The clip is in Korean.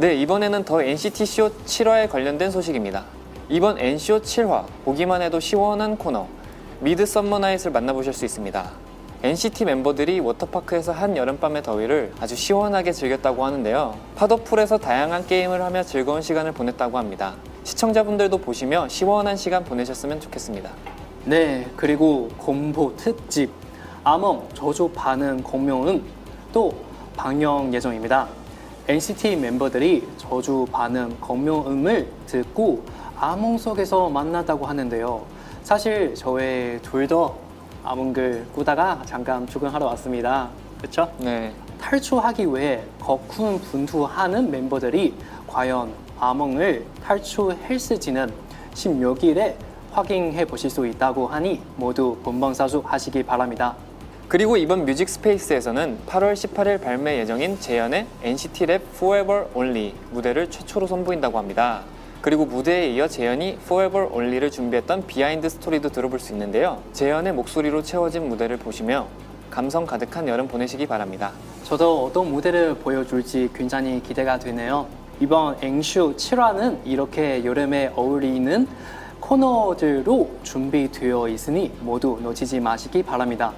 네, 이번에는 더 NCT CO 7화에 관련된 소식입니다. 이번 NCO 7화 보기만 해도 시원한 코너 미드 썸머 나잇을 만나보실 수 있습니다. NCT 멤버들이 워터파크에서 한 여름밤의 더위를 아주 시원하게 즐겼다고 하는데요. 파도풀에서 다양한 게임을 하며 즐거운 시간을 보냈다고 합니다. 시청자분들도 보시며 시원한 시간 보내셨으면 좋겠습니다. 네, 그리고 공보 특집 암흑 저주 반응 공명은 또 방영 예정입니다. NCT 멤버들이 저주 반응 공명음을 듣고 암흑 속에서 만났다고 하는데요. 사실 저희 둘도 암흑을 꾸다가 잠깐 출근하러 왔습니다. 그렇죠? 네. 탈출하기 위해 거군 분투하는 멤버들이 과연 암흑을 탈출했을지는 16일에 확인해 보실 수 있다고 하니 모두 본방사수 하시기 바랍니다. 그리고 이번 뮤직 스페이스에서는 8월 18일 발매 예정인 재현의 NCT 랩 Forever Only 무대를 최초로 선보인다고 합니다. 그리고 무대에 이어 재현이 Forever Only를 준비했던 비하인드 스토리도 들어볼 수 있는데요. 재현의 목소리로 채워진 무대를 보시며 감성 가득한 여름 보내시기 바랍니다. 저도 어떤 무대를 보여줄지 굉장히 기대가 되네요. 이번 앵슈 7화는 이렇게 여름에 어울리는 코너들로 준비되어 있으니 모두 놓치지 마시기 바랍니다.